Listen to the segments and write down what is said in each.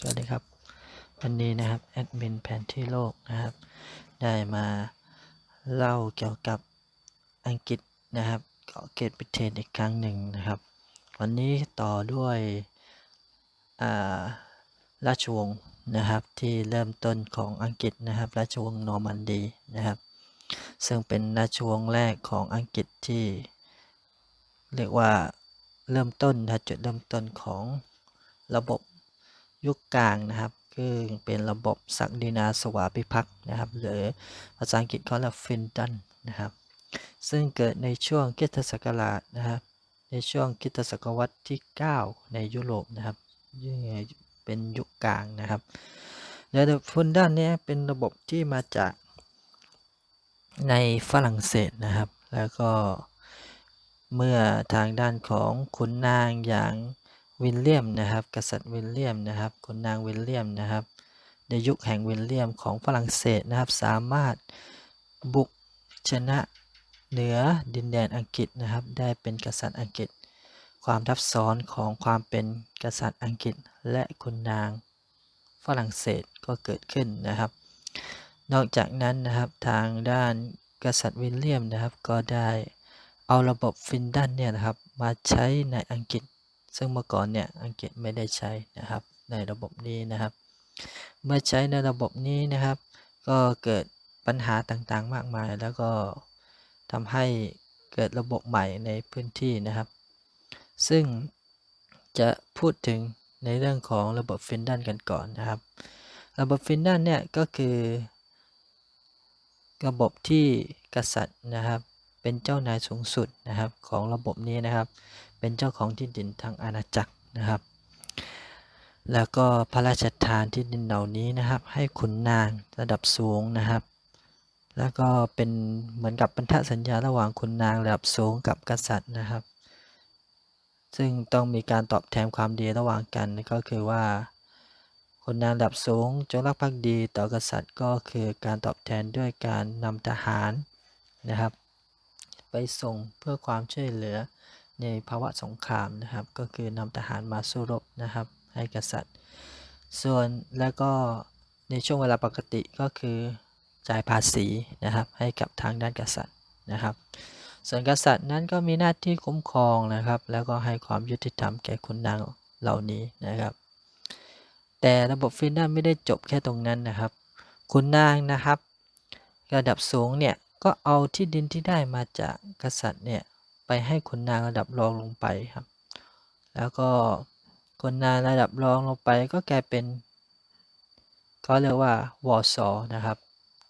สวัสดีครับ วันนี้นะครับแอดมินแผนที่โลกนะครับ ได้มาเล่าเกี่ยวกับอังกฤษนะครับเกาะเกตบริเทนอีกครั้งหนึ่งนะครับ วันนี้ต่อด้วยอ่าราชวงศ์นะครับที่เริ่มต้นของอังกฤษนะครับ ราชวงศ์นอร์มันดีนะครับ ซึ่งเป็นราชวงศ์แรกของอังกฤษที่ เรียกว่าเริ่มต้นนะจุดเริ่มต้นของระบบ ยุคกลางนะครับคือเป็นระบบศักดินาสวาพิภักษ์นะครับ หรือภาษาอังกฤษเขาเรียกฟินตันนะครับ ซึ่งเกิดในช่วงคิตศักราชนะครับ ในช่วงคิตศตวรรษที่ 9 ในยุโรปนะครับเป็นยุคกลางนะครับระบบฟินตันนี้เป็นระบบที่มาจากในฝรั่งเศสนะครับ แล้วก็เมื่อทางด้านของขุนนางอย่าง วิลเลียมนะครับ กษัตริย์วิลเลียมนะครับขุนนางวิลเลียมนะครับ ในยุคแห่งวิลเลียมของฝรั่งเศสนะครับ สามารถบุกชนะเหนือดินแดนอังกฤษนะครับ ได้เป็นกษัตริย์อังกฤษ ความทับซ้อนของความเป็นกษัตริย์อังกฤษ และขุนนางฝรั่งเศสก็เกิดขึ้นนะครับ นอกจากนั้นนะครับทางด้านกษัตริย์วิลเลียมนะครับ ก็ได้เอาระบบฟินดันเนี่ยนะครับมาใช้ในอังกฤษ ซึ่งเมื่อก่อนเนี่ยอังกฤษไม่ได้ใช้นะครับในระบบนี้นะครับ เมื่อใช้ในระบบนี้นะครับ ก็เกิดปัญหาต่างๆ มากมาย แล้วก็ทำให้เกิดระบบใหม่ในพื้นที่นะครับ ซึ่งจะพูดถึงในเรื่องของระบบฟินดันกันก่อนนะครับ ระบบฟินดันเนี่ยก็คือ ระบบที่กษัตริย์นะครับ เป็นเจ้านายสูงสุดนะครับของระบบนี้นะครับ เป็นเจ้าของที่ดินทางอาณาจักรนะครับ แล้วก็พระราชทานที่ดินเหล่านี้นะครับ ให้ขุนนางระดับสูงนะครับ แล้วก็เป็นเหมือนกับพันธสัญญาระหว่างขุนนางระดับสูงกับกษัตริย์นะครับ ซึ่งต้องมีการตอบแทนความดีระหว่างกันก็คือว่าขุนนางระดับสูงจงรักภักดีต่อกษัตริย์ก็คือการตอบแทนด้วยการนำทหารนะครับ ส่งเพื่อความช่วยเหลือในภาวะสงครามนะครับ ก็คือนำทหารมาสู้รบนะครับ ให้กษัตริย์ ส่วนแล้วก็ในช่วงเวลาปกติก็คือจ่ายภาษีนะครับให้กับทางด้านกษัตริย์นะครับ ส่วนกษัตริย์นั้นก็มีหน้าที่คุ้มครองนะครับ แล้วก็ให้ความยุติธรรมแก่คุณนางเหล่านี้นะครับ แต่ระบบฟินแลนด์ไม่ได้จบแค่ตรงนั้นนะครับ คุณนางนะครับ ระดับสูงเนี่ย ก็เอาที่ดินที่ได้มาจากกษัตริย์เนี่ยไปให้คนนางระดับรองลงไปครับ แล้วก็คนนางระดับรองลงไปก็กลายเป็นเขาเรียกว่าวอร์ซอนะครับ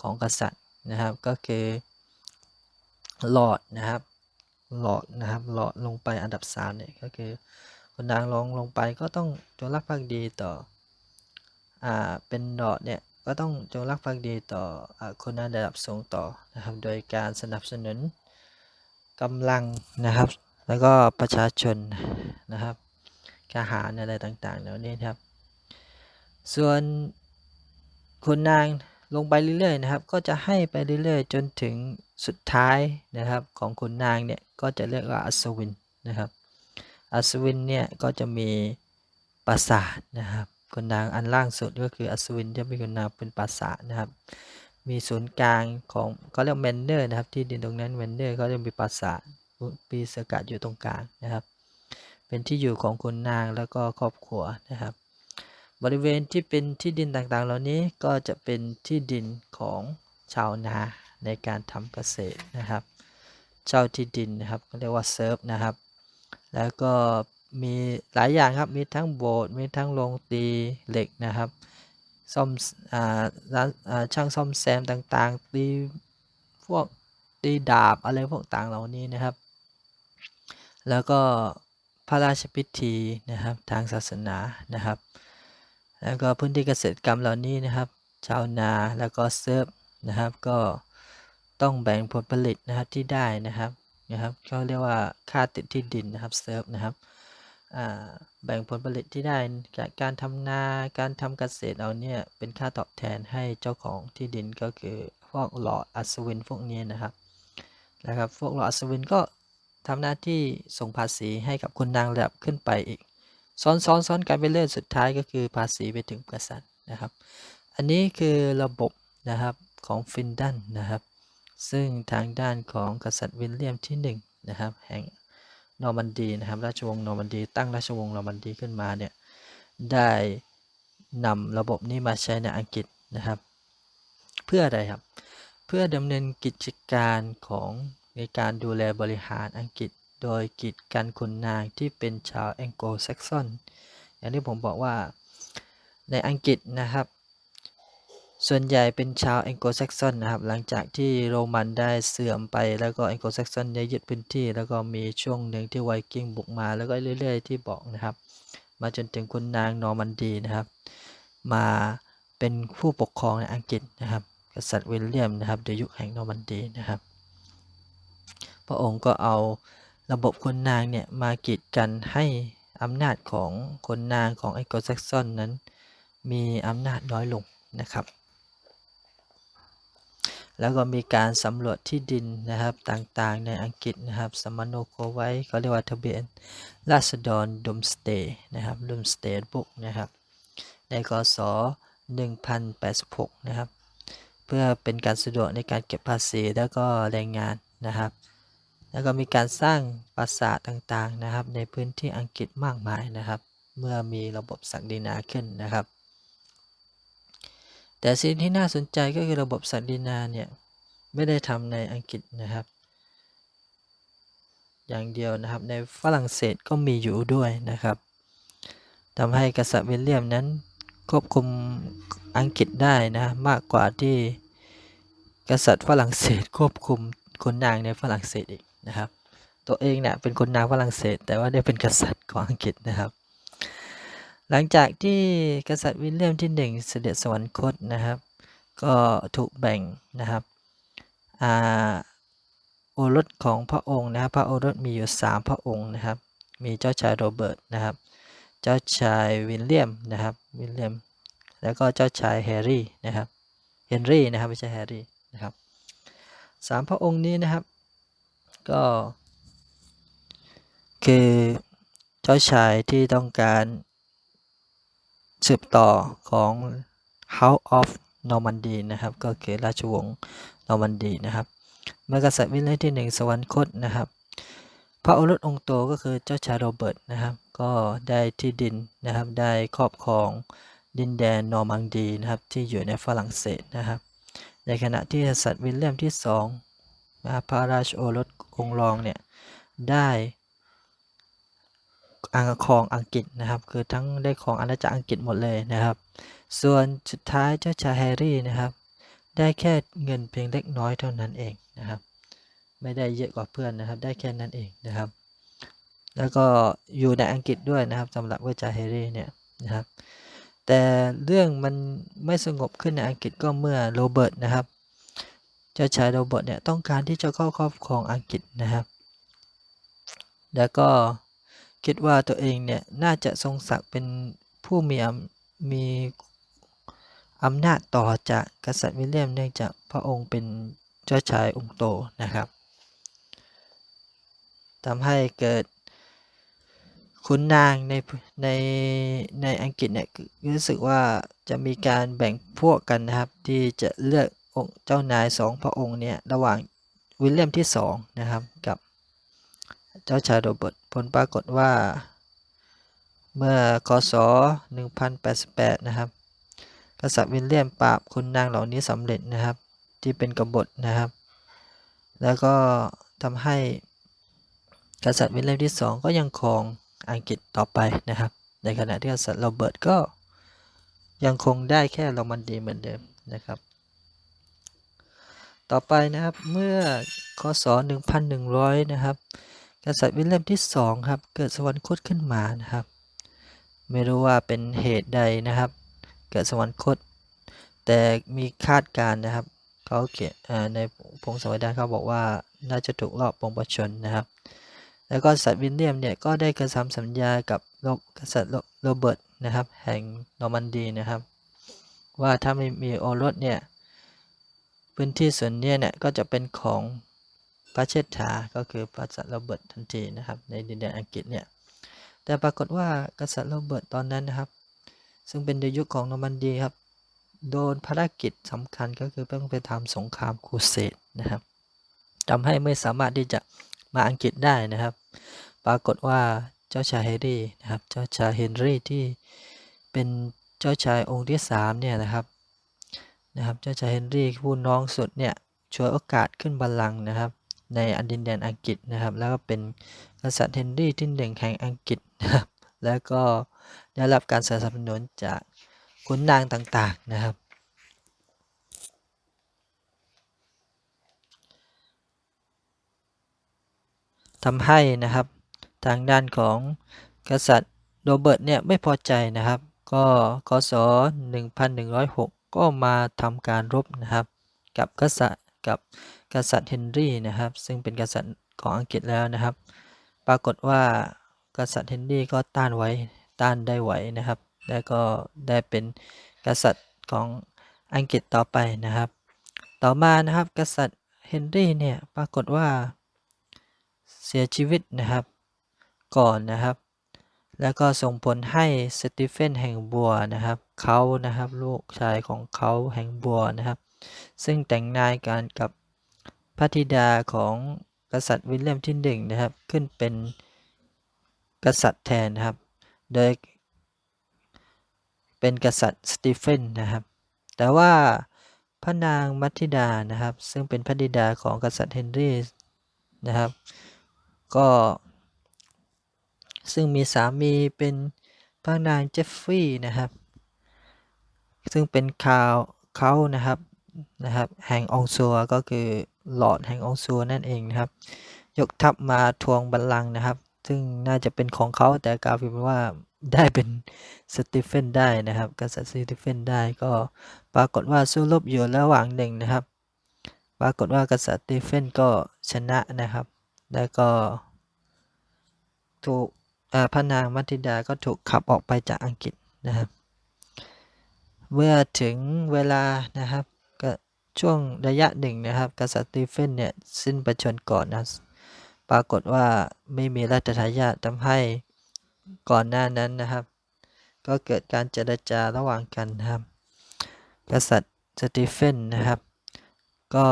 ของกษัตริย์นะครับก็คือหลอดนะครับหลอดนะครับหลอดลงไปอันดับ3เนี่ยก็คือคนนางรองลงไปก็ต้องจงรักภักดีต่ออ่าเป็นหลอดเนี่ย ก็ต้องจงรักภักดีต่ออคนในระดับสูงต่อนะครับ โดยการสนับสนุนกำลังนะครับ แล้วก็ประชาชนนะครับทหารอะไรต่างๆเหล่านี้ครับ ส่วนคุณนางลงไปเรื่อยๆนะครับ ก็จะให้ไปเรื่อยๆ จนถึงสุดท้ายนะครับของคุณนางเนี่ยก็จะเรียกว่าอัศวินนะครับ อัศวินเนี่ยก็จะมีปราสาทนะครับ คนนางอันล่างสุดก็คืออัศวินจะมีคนนางเป็นปราสาทนะครับ มีศูนย์กลางของเขาเรียกแมนเนอร์นะครับ ที่ดินตรงนั้นแมนเนอร์เขาจะมีปราสาทปีสกัดอยู่ตรงกลางนะครับ เป็นที่อยู่ของคนนางแล้วก็ครอบครัวนะครับ บริเวณที่เป็นที่ดินต่างๆ เหล่านี้ก็จะเป็นที่ดินของชาวนาในการทำเกษตรนะครับ เช่าที่ดินนะครับเรียกว่าเซิร์ฟนะครับ แล้วก็ มีหลายอย่างครับ มีทั้งโบสถ์มีทั้งโรงตีเหล็กนะครับ ซ่อมร้านช่างซ่อมแซมต่างๆ ตีพวกตีดาบอะไรพวกต่างเหล่านี้นะครับ แล้วก็พระราชพิธีนะครับทางศาสนานะครับ แล้วก็พื้นที่เกษตรกรรมเหล่านี้นะครับ ชาวนาแล้วก็เซิร์ฟนะครับ ก็ต้องแบ่งผลผลิตนะครับที่ได้นะครับนะครับเขาเรียกว่าค่าติดที่ดินนะครับเซิร์ฟนะครับ แบ่งผลผลิตที่ได้จากการทำนา การทำเกษตรเอาเนี่ยเป็นค่าตอบแทนให้เจ้าของที่ดินก็คือพวกหลอดอัศวินพวกนี้นะครับนะครับ พวกหลอดอัศวินก็ทำหน้าที่ส่งภาษีให้กับคุณนางระดับขึ้นไปอีก ซ้อนซ้อนซ้อนกันไปเรื่อยสุดท้ายก็คือภาษีไปถึงกษัตริย์นะครับ อันนี้คือระบบนะครับของฟินแลนนะครับ ซึ่งทางด้านของกษัตริย์วิลเลียมที่1นะครับแห่ง นอร์มันดีนะครับ ราชวงศ์นอร์มันดี ตั้งราชวงศ์นอร์มันดีขึ้นมาเนี่ยได้นำระบบนี้มาใช้ในอังกฤษนะครับ เพื่ออะไรครับ เพื่อดำเนินกิจการของในการดูแลบริหารอังกฤษ โดยกิจการคนนางที่เป็นชาวแองโกลแซกซอนอย่างที่ผมบอกว่าในอังกฤษนะครับ ส่วนใหญ่เป็นชาวแองโกลแซกซอนนะครับ หลังจากที่โรมันได้เสื่อมไปแล้วก็แองโกลแซกซอนได้ยึดพื้นที่ แล้วก็มีช่วงหนึ่งที่ไวกิ้งบุกมาแล้วก็เรื่อย ๆ ที่บอกนะครับ มาจนถึงคุณนางนอร์มันดีนะครับ มาเป็นผู้ปกครองในอังกฤษนะครับ กษัตริย์วิลเลียมนะครับในยุคแห่งนอร์มันดีนะครับ พระองค์ก็เอาระบบคนนางเนี่ยมากีดกันให้อำนาจของคนนางของแองโกลแซกซอนนั้น มีอำนาจน้อยลงนะครับ แล้วก็มีการสำรวจที่ดินนะครับต่างๆ ในอังกฤษนะครับสมโนโคไว้เขาเรียกว่าทะเบียนราษฎรดุมสเตย์นะครับดุมสเตย์บุ๊กนะครับในกศ1086นะครับเพื่อเป็นการสะดวกในการเก็บภาษีแล้วก็แรงงานนะครับ แล้วก็มีการสร้างปราสาทต่างๆนะครับ ในพื้นที่อังกฤษมากมายนะครับ เมื่อมีระบบศักดินาขึ้นนะครับ แต่สิ่งที่น่าสนใจก็คือระบบศักดินาเนี่ยไม่ได้ทำในอังกฤษนะครับ อย่างเดียวนะครับในฝรั่งเศสก็มีอยู่ด้วยนะครับทำให้กษัตริย์วิลเลียมนั้นควบคุมอังกฤษได้นะมากกว่าที่กษัตริย์ฝรั่งเศสควบคุมคนนางในฝรั่งเศสอีกนะครับ ตัวเองเนี่ยเป็นคนนางฝรั่งเศส แต่ว่าได้เป็นกษัตริย์ของอังกฤษนะครับ หลังจากที่กษัตริย์วิลเลียมที่1เสด็จสวรรคตนะครับ ก็ถูกแบ่งนะครับอโอรสของพระองค์นะครับ พระโอรสมีอยู่ 3 พระองค์นะครับ มีเจ้าชายโรเบิร์ตนะครับ เจ้าชายวิลเลียมนะครับวิลเลียม แล้วก็เจ้าชายแฮร์รี่นะครับเฮนรี่นะครับไม่ใช่แฮร์รี่นะครับสามพระองค์นี้นะครับ ก็ คือเจ้าชายที่ต้องการ สืบต่อของ House of Normandy นะครับ ก็คือราชวงศ์นอร์มันดีนะครับ เมื่อกษัตริย์วิลเลียมที่หนึ่งสวรรคตนะครับ พระโอรสองค์โตก็คือเจ้าชายโรเบิร์ตนะครับ ก็ได้ที่ดินนะครับ ได้ครอบครองดินแดนนอร์มังดีนะครับ ที่อยู่ในฝรั่งเศสนะครับ ในขณะที่กษัตริย์วิลเลียมที่สองนะรพระราชโอรสองค์รองเนี่ยได้ อังครองอังกฤษนะครับ คือทั้งได้ของอาณาจักรอังกฤษหมดเลยนะครับ ส่วนสุดท้ายเจ้าชายแฮร์รี่นะครับ ได้แค่เงินเพียงเล็กน้อยเท่านั้นเองนะครับ ไม่ได้เยอะกว่าเพื่อนนะครับ ได้แค่นั้นเองนะครับ แล้วก็อยู่ในอังกฤษด้วยนะครับสำหรับเจ้าชายแฮร์รี่เนี่ยนะครับ แต่เรื่องมันไม่สงบขึ้นในอังกฤษก็เมื่อโรเบิร์ตนะครับ เจ้าชายโรเบิร์ตเนี่ยต้องการที่จะเข้าครอบครองอังกฤษนะครับ แล้วก็ คิดว่าตัวเองเนี่ยน่าจะทรงศักดิ์เป็นผู้มีมีอำนาจต่อจากกษัตริย์วิลเลียมเนื่องจากพระองค์เป็นเจ้าชายองค์โตนะครับทำให้เกิดขุนนางในในในอังกฤษเนี่ยรู้สึกว่าจะมีการแบ่งพวกกันนะครับ ที่จะเลือกองค์เจ้านายสองพระองค์เนี่ยระหว่างวิลเลียมที่สองนะครับกับ เจ้าชายโรเบิร์ตผลปรากฏว่า เมื่อคศ1088 นะครับกษัตริย์วิลเลียมปราบคุณนางเหล่านี้สำเร็จนะครับ ที่เป็นกบฏนะครับ แล้วก็ทำให้กษัตริย์วิลเลียมที่สองก็ยังครองอังกฤษต่อไปนะครับ ในขณะที่กษัตริย์โรเบิร์ตก็ยังคงได้แค่โรมันดีเหมือนเดิมนะครับ ต่อไปนะครับเมื่อคศ1100 นะครับ กษัตริย์วิลเลมที่สองครับเกิดสวรรคตขึ้นมานะครับ ไม่รู้ว่าเป็นเหตุใดนะครับ เกิดสวรรคต แต่มีคาดการนะครับเขาเขียนในพงศาวดารเขาบอกว่าน่าจะถูกลอบปงประชนนะครับ แล้วก็กษัตริย์วิลเลียมเนี่ยก็ได้กระทำสัญญากับกษัตริย์โรเบิร์ตนะครับ แห่งนอร์มันดีนะครับ ว่าถ้าไม่มีโอรสเนี่ยพื้นที่ส่วนนี้เนี่ยก็จะเป็นของ พระเชษฐาก็คือพระสัตว์โรเบิร์ตทันทีนะครับ ในดินแดนอังกฤษเนี่ยแต่ปรากฏว่ากษัตริย์โรเบิร์ตตอนนั้นนะครับ ซึ่งเป็นในยุคของนอร์มันดีครับ โดนภารกิจสำคัญก็คือต้องไปทำสงครามครูเสดนะครับทำให้ไม่สามารถที่จะมาอังกฤษได้นะครับ ปรากฏว่าเจ้าชายเฮนรี่นะครับ เจ้าชายเฮนรี่ที่เป็นเจ้าชายองค์ที่สามเนี่ยนะครับนะครับ เจ้าชายเฮนรี่ผู้น้องสุดเนี่ยช่วยโอกาสขึ้นบัลลังก์นะครับ ในอันดินแดนอังกฤษนะครับ แล้วก็เป็นกษัตริย์เฮนรี่ที่หนึ่งแห่งอังกฤษนะครับ แล้วก็ได้รับการสนับสนุนจากขุนนางต่างๆนะครับ ทำให้นะครับทางด้านของกษัตริย์โรเบิร์ตเนี่ยไม่พอใจนะครับ ก็คศ1106 ก็มาทำการรบนะครับ กับกษัตริย์กับ กษัตริย์เฮนรี่นะครับ ซึ่งเป็นกษัตริย์ของอังกฤษแล้วนะครับ ปรากฏว่ากษัตริย์เฮนรี่ก็ต้านไว้ต้านได้ไหวนะครับ และก็ได้เป็นกษัตริย์ของอังกฤษต่อไปนะครับ ต่อมานะครับกษัตริย์เฮนรี่เนี่ยปรากฏว่าเสียชีวิตนะครับก่อนนะครับ แล้วก็ส่งผลให้สตีเฟนแห่งบัวนะครับเขานะครับลูกชายของเขาแห่งบัวนะครับ ซึ่งแต่งงานกันกับ พระธิดาของกษัตริย์วิลเลียมที่หนึ่งนะครับ ขึ้นเป็นกษัตริย์แทนนะครับ โดยเป็นกษัตริย์สตีเฟนนะครับ แต่ว่าพระนางมัทธิดานะครับ ซึ่งเป็นพระธิดาของกษัตริย์เฮนรี่นะครับ ก็ซึ่งมีสามีเป็นพระนางเจฟฟี่นะครับ ซึ่งเป็นข่าวเขานะครับนะครับ แห่งองซัวก็คือ หลอดแห่งองซัวนั่นเองนะครับ ยกทัพมาทวงบัลลังก์นะครับ ซึ่งน่าจะเป็นของเขาแต่กลาวเพียงว่าได้เป็นสตีเฟนได้นะครับกษัตริย์สตีเฟนได้ก็ปรากฏว่าสู้รบอยู่ระหว่างหนึ่งนะครับ ปรากฏว่ากษัตริย์สตีเฟนก็ชนะนะครับ แล้วก็ ถูกพระนางมัทิดาก็ถูกขับออกไปจากอังกฤษนะครับ เมื่อถึงเวลานะครับ ช่วงระยะหนึ่งนะครับ กษัตริย์สตีเฟนเนี่ยสิ้นประชนก่อนนะปรากฏว่าไม่มีราชทายาททำให้ก่อนหน้านั้นนะครับ ก็เกิดการเจรจาระหว่างกันนะครับ กษัตริย์สตีเฟนนะครับ ก็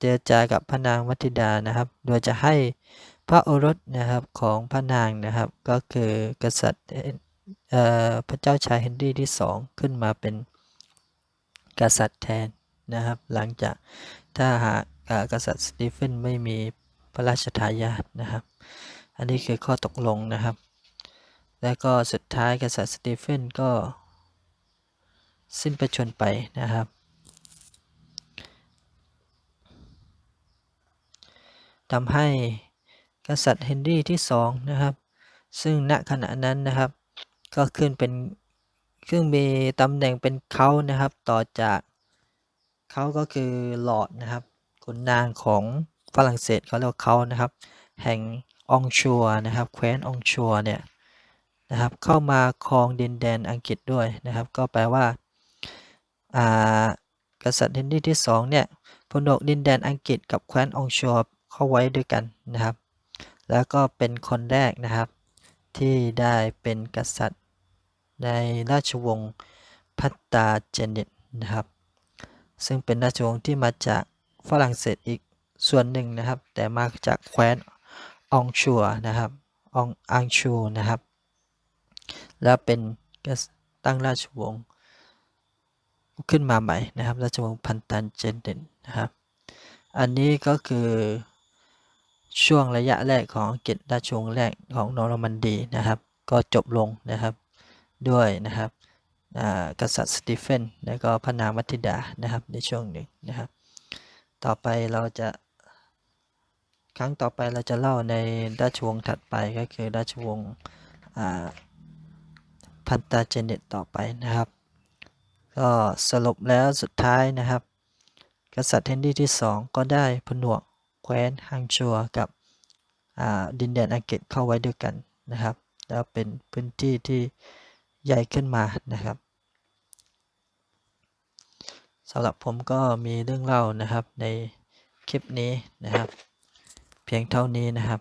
เจรจากับพระนางมัทิดานะครับ โดยจะให้พระโอรสนะครับของพระนางนะครับ ก็คือกษัตริย์พระเจ้าชายเฮนรี่ที่สองขึ้นมาเป็นกษัตริย์แทน นะครับ หลังจากถ้าหากกษัตริย์สตีเฟนไม่มีพระราชทายาทนะครับ อันนี้คือข้อตกลงนะครับ และก็สุดท้ายกษัตริย์สตีเฟนก็ สิ้นประชนไปนะครับ ทำให้กษัตริย์เฮนรี่ที่สองนะครับ ซึ่งณขณะนั้นนะครับ ก็ขึ้นเป็นซึ่งมีตำแหน่งเป็นเขานะครับ ต่อจาก เขาก็คือหลอดนะครับขุนนางของฝรั่งเศสเขาเรียกเขานะครับ แห่งองชัวนะครับ แคว้นองชัวเนี่ยนะครับเข้ามาครองดินแดนอังกฤษด้วยนะครับ ก็แปลว่า กษัตริย์เฮนรี่ที่2เนี่ยพนกดินแดนอังกฤษกับแคว้นองชัวเข้าไว้ด้วยกันนะครับ แล้วก็เป็นคนแรกนะครับ ที่ได้เป็นกษัตริย์ในราชวงศ์พัตตาเจเนตนะครับ ซึ่งเป็นราชวงศ์ที่มาจากฝรั่งเศสอีกส่วนหนึ่งนะครับ แต่มาจากแคว้นองชัวนะครับองอังชูนะครับ แล้วเป็นตั้งราชวงศ์ขึ้นมาใหม่นะครับ ราชวงศ์พันตันเจเนนะครับ อันนี้ก็คือช่วงระยะแรกของอังกฤษราชวงศ์แรกของนอร์มันดีนะครับ ก็จบลงนะครับด้วยนะครับ กษัตริย์สตีเฟนและก็พระนางมัทิดานะครับในช่วงหนึ่งนะครับ ต่อไปเราจะ ครั้งต่อไปเราจะเล่าในราชวงศ์ถัดไปก็คือราชวงศ์พันตาเจเนตต่อไปนะครับ ก็สรุปแล้วสุดท้ายนะครับ กษัตริย์เฮนรี่ที่ 2 ก็ได้ผนวกแคว้นฮังชัวกับดินแดนอังกฤษเข้าไว้ด้วยกันนะครับ แล้วเป็นพื้นที่ที่ ใหญ่ขึ้นมานะครับสำหรับผมก็มีเรื่องเล่านะครับในคลิปนี้นะครับ เพียงเท่านี้นะครับ